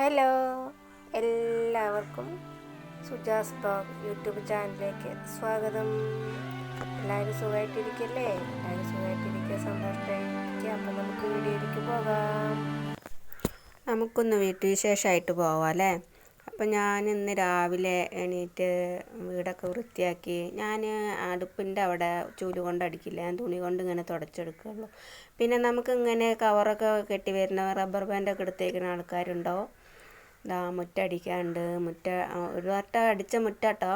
Hello. എല്ലാവർക്കും Suja's blog YouTube ചാനലിലേക്ക് സ്വാഗതം. എല്ലാവരും സുഖമായിട്ടിരിക്കല്ലേ? എല്ലാവരും സുഖമായിട്ടിരിക്കുക സന്തോഷമായിട്ടിരിക്കുക. അപ്പോൾ നമുക്ക് വീഡിയോയിലേക്ക് പോകാം. നമുക്കൊന്ന് വീട്ടുവിശേഷമായിട്ട് പോവാം അല്ലേ? അപ്പം ഞാൻ ഇന്ന് രാവിലെ എണീറ്റ് വീടൊക്കെ വൃത്തിയാക്കി ഞാൻ അടുപ്പിന്റെ അവിടെ ചൂൽ കൊണ്ട് അടിക്കില്ല. ഞാൻ തുണി കൊണ്ട് ഇങ്ങനെ തുടച്ചെടുക്കുകയുള്ളൂ പിന്നെ നമുക്ക് ഇങ്ങനെ കവറൊക്കെ കെട്ടി വരുന്ന റബ്ബർ ബാൻഡൊക്കെ എടുത്തേക്കുന്ന ആൾക്കാരുണ്ടാവും ഇതാ മുറ്റടിക്കാണ്ട് മുറ്റ ഒരു വട്ടം അടിച്ച മുറ്റാട്ടോ.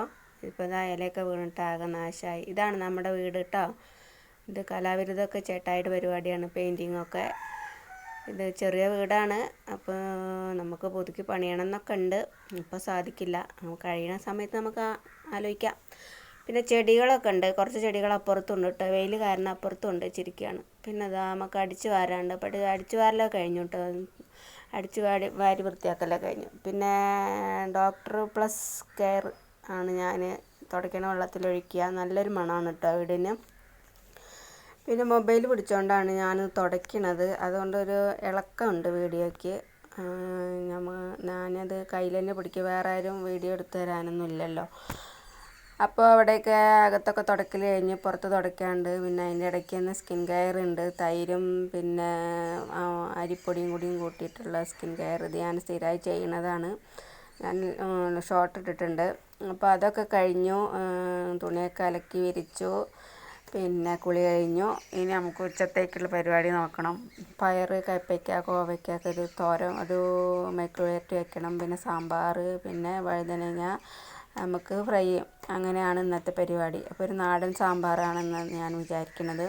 ഇപ്പോൾ ഇതാ ഇലയൊക്കെ വീണിട്ട് ആകെ നാശമായി ഇതാണ് നമ്മുടെ വീട് കേട്ടോ ഇത് കലാവിരുദ്ധമൊക്കെ ചേട്ടായിട്ട് പരിപാടിയാണ് പെയിന്റിങ്ങൊക്കെ ഇത് ചെറിയ വീടാണ് അപ്പോൾ നമുക്ക് പുതുക്കി പണിയണം എന്നൊക്കെ ഉണ്ട്. ഇപ്പോൾ സാധിക്കില്ല. നമുക്ക് കഴിയുന്ന സമയത്ത് നമുക്ക് ആലോചിക്കാം. പിന്നെ ചെടികളൊക്കെ ഉണ്ട്. കുറച്ച് ചെടികൾ അപ്പുറത്തുണ്ട് കേട്ടോ വെയിൽ കാരണം അപ്പുറത്തുണ്ട് ചിരിക്കുകയാണ് പിന്നെ അതാ നമുക്ക് അടിച്ചു വാരാണ്ട്. അപ്പോൾ അടിച്ചു വാരലൊക്കെ കഴിഞ്ഞു കേട്ടോ അടിച്ച് വാടി വാരി വൃത്തിയാക്കലൊക്കെ കഴിഞ്ഞു. പിന്നെ ഡോക്ടർ പ്ലസ് കെയർ ആണ് ഞാൻ തുടയ്ക്കണ വെള്ളത്തിലൊഴിക്കുക. നല്ലൊരു മണമാണ് കേട്ടോ വീടിന്. പിന്നെ മൊബൈൽ പിടിച്ചുകൊണ്ടാണ് ഞാൻ തുടയ്ക്കണത് അതുകൊണ്ടൊരു ഇളക്കമുണ്ട് വീഡിയോയ്ക്ക്. ഞാനത് കയ്യിൽ തന്നെ പിടിക്കുക. വേറെ ആരും വീഡിയോ എടുത്തു തരാനൊന്നും ഇല്ലല്ലോ. അപ്പോൾ അവിടെയൊക്കെ അകത്തൊക്കെ തുടക്കൽ കഴിഞ്ഞ് പുറത്ത് തുടക്കാണ്ട് പിന്നെ അതിന്റെ ഇടയ്ക്ക് തന്നെ സ്കിൻ കെയർ ഉണ്ട്. തൈരും പിന്നെ അരിപ്പൊടിയും കൂടിയും കൂട്ടിയിട്ടുള്ള സ്കിൻ കെയർ ഇത് ഞാൻ സ്ഥിരമായി ചെയ്യുന്നതാണ് ഞാൻ ഷോർട്ട് ഇട്ടിട്ടുണ്ട്. അപ്പോൾ അതൊക്കെ കഴിഞ്ഞു. തുണിയൊക്കെ അലക്കി വിരിച്ചു. പിന്നെ കുളി കഴിഞ്ഞു. ഇനി നമുക്ക് ഉച്ചത്തേക്കുള്ള പരിപാടി നോക്കണം. പയർ കയ്പ്പയ്ക്ക കോവയ്ക്കൊക്കെ ഒരു തോരൻ ഒരു മൈക്രോവേറ്റ് വെക്കണം. പിന്നെ സാമ്പാർ പിന്നെ വഴുതനങ്ങ നമുക്ക് ഫ്രൈ ചെയ്യും അങ്ങനെയാണ് ഇന്നത്തെ പരിപാടി. അപ്പോൾ ഒരു നാടൻ സാമ്പാറാണെന്ന് ഞാൻ വിചാരിക്കുന്നത്.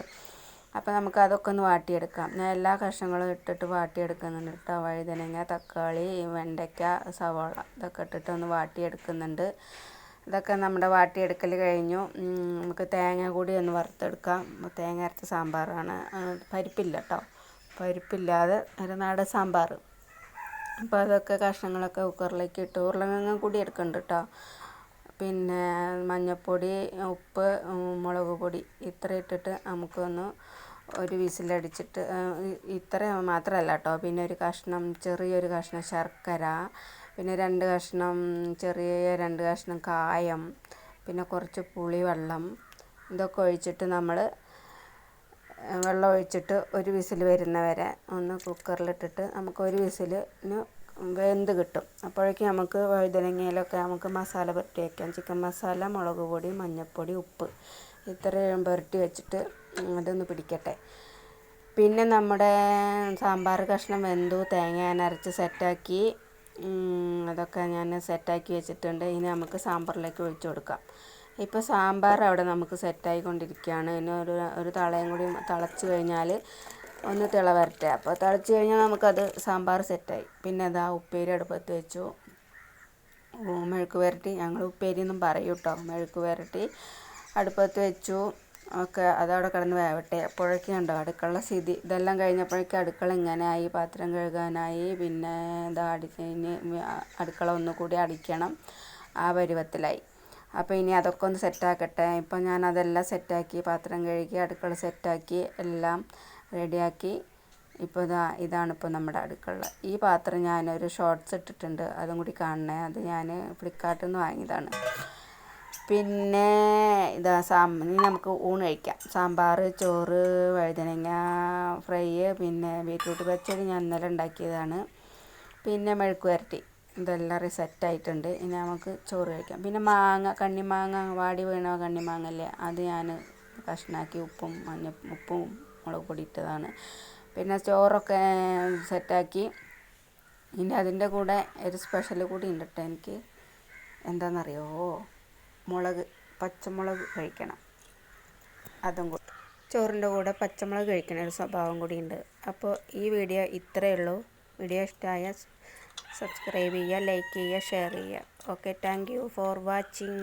അപ്പോൾ നമുക്ക് അതൊക്കെ ഒന്ന് വാട്ടിയെടുക്കാം. ഞാൻ എല്ലാ കഷ്ണങ്ങളും ഇട്ടിട്ട് വാട്ടിയെടുക്കുന്നുണ്ട്. കേട്ടോ വഴുതനങ്ങ തക്കാളി വെണ്ടയ്ക്ക സവാള ഇതൊക്കെ ഇട്ടിട്ട് ഒന്ന് വാട്ടിയെടുക്കുന്നുണ്ട്. ഇതൊക്കെ നമ്മുടെ വാട്ടിയെടുക്കൽ കഴിഞ്ഞു. നമുക്ക് തേങ്ങ കൂടി ഒന്ന് വറുത്തെടുക്കാം. തേങ്ങ അരച്ച സാമ്പാറാണ്. പരിപ്പില്ല കേട്ടോ പരിപ്പില്ലാതെ ഒരു നാടൻ സാമ്പാർ അപ്പോൾ അതൊക്കെ കഷ്ണങ്ങളൊക്കെ കുക്കറിലേക്ക് ഇട്ട് ഉരുളക്കിഴങ്ങ് കൂടി എടുക്കുന്നുണ്ട് കേട്ടോ പിന്നെ മഞ്ഞൾപ്പൊടി ഉപ്പ് മുളക് പൊടി ഇത്ര ഇട്ടിട്ട് നമുക്കൊന്ന് ഒരു വിസിലടിച്ചിട്ട് ഇത്ര മാത്രമല്ല കേട്ടോ പിന്നെ ഒരു കഷ്ണം ചെറിയൊരു കഷ്ണം ശർക്കര പിന്നെ രണ്ട് കഷ്ണം ചെറിയ രണ്ട് കഷ്ണം കായം പിന്നെ കുറച്ച് പുളിവെള്ളം ഇതൊക്കെ ഒഴിച്ചിട്ട് നമ്മൾ വെള്ളം ഒഴിച്ചിട്ട് ഒരു വിസിൽ വരുന്നവരെ ഒന്ന് കുക്കറിലിട്ടിട്ട് നമുക്ക് ഒരു വിസിലിന് വെന്ത് കിട്ടും. അപ്പോഴേക്കും നമുക്ക് വഴുതനങ്ങയിലൊക്കെ നമുക്ക് മസാല പുരട്ടി വയ്ക്കാം ചിക്കൻ മസാല മുളക് പൊടി മഞ്ഞൾപ്പൊടി ഉപ്പ്. ഇത്രയും പുരട്ടി വെച്ചിട്ട് അതൊന്ന് പിടിക്കട്ടെ. പിന്നെ നമ്മുടെ സാമ്പാർ കഷ്ണം വെന്തു. തേങ്ങ ഞാൻ അരച്ച് സെറ്റാക്കി. അതൊക്കെ ഞാൻ സെറ്റാക്കി വെച്ചിട്ടുണ്ട്. ഇനി നമുക്ക് സാമ്പാറിലേക്ക് ഒഴിച്ചു കൊടുക്കാം. ഇപ്പോൾ സാമ്പാർ അവിടെ നമുക്ക് സെറ്റായിക്കൊണ്ടിരിക്കുകയാണ്. ഇനി ഒരു ഒരു തളയും കൂടി തിളച്ച് കഴിഞ്ഞാൽ ഒന്ന് തിള വരട്ടെ അപ്പോൾ തിളച്ച് കഴിഞ്ഞാൽ നമുക്കത് സാമ്പാർ സെറ്റായി. പിന്നെ അതാ ഉപ്പേരി അടുപ്പത്ത് വെച്ചു. മെഴുക്ക് വരട്ടി. ഞങ്ങൾ ഉപ്പേരി എന്നും പറയും കേട്ടോ മെഴുക്ക് വരട്ടി അടുപ്പത്ത് വെച്ചു. ഒക്കെ അതവിടെ കിടന്ന് വേവട്ടെ. അപ്പോഴേക്കും ഉണ്ടോ അടുക്കള സ്ഥിതി. ഇതെല്ലാം കഴിഞ്ഞപ്പോഴേക്കും അടുക്കള ഇങ്ങനെയായി പാത്രം കഴുകാനായി. പിന്നെ ഇതാ അടിച്ചതിന് അടുക്കള ഒന്നുകൂടി അടിക്കണം. ആ പരുവത്തിലായി. അപ്പോൾ ഇനി അതൊക്കെ ഒന്ന് സെറ്റാക്കട്ടെ. ഇപ്പം ഞാൻ അതെല്ലാം സെറ്റാക്കി. പാത്രം കഴുകി അടുക്കള സെറ്റാക്കി. എല്ലാം റെഡിയാക്കി. ഇപ്പോൾ ഇതാ ഇതാണ് ഇപ്പോൾ നമ്മുടെ അടുക്കള. ഈ പാത്രം ഞാൻ ഒരു ഷോർട്ട്സ് ഇട്ടിട്ടുണ്ട്. അതും കൂടി കാണണേ. അത് ഞാൻ ഫ്ലിപ്കാർട്ടിൽ നിന്ന് വാങ്ങിയതാണ്. പിന്നെ ഇതാ സാം ഇനി നമുക്ക് ഊണ് കഴിക്കാം. സാമ്പാർ ചോറ് വഴുതനങ്ങ ഫ്രൈ പിന്നെ ബീറ്റ്റൂട്ട് പച്ചടി ഞാൻ ഇന്നലെ ഉണ്ടാക്കിയതാണ്. പിന്നെ മെഴുക്കുവരട്ടി ഇതെല്ലാം റിസെറ്റായിട്ടുണ്ട് ഇനി നമുക്ക് ചോറ് കഴിക്കാം. പിന്നെ മാങ്ങ കണ്ണിമാങ്ങ വാടി വീണ കണ്ണിമാങ്ങല്ലേ അത് ഞാൻ കഷ്ണാക്കി ഉപ്പും മഞ്ഞ ഉപ്പും മുളക് പൊടി ഇട്ടതാണ് പിന്നെ ചോറൊക്കെ സെറ്റാക്കി. ഇനി അതിന്റെ കൂടെ ഒരു സ്പെഷ്യൽ കൂടി ഉണ്ട് കേട്ടോ എനിക്ക്. എന്താണെന്നറിയോ മുളക് പച്ചമുളക് കഴിക്കണം. അതും കൂടി. ചോറിന്റെ കൂടെ പച്ചമുളക് കഴിക്കണ ഒരു സ്വഭാവം കൂടിയുണ്ട് അപ്പോൾ ഈ വീഡിയോ ഇത്രയേ ഉള്ളൂ. വീഡിയോ ഇഷ്ടമായ സബ്സ്ക്രൈബ് ചെയ്യുക ലൈക്ക് ചെയ്യുക ഷെയർ ചെയ്യുക. Okay thank you for watching.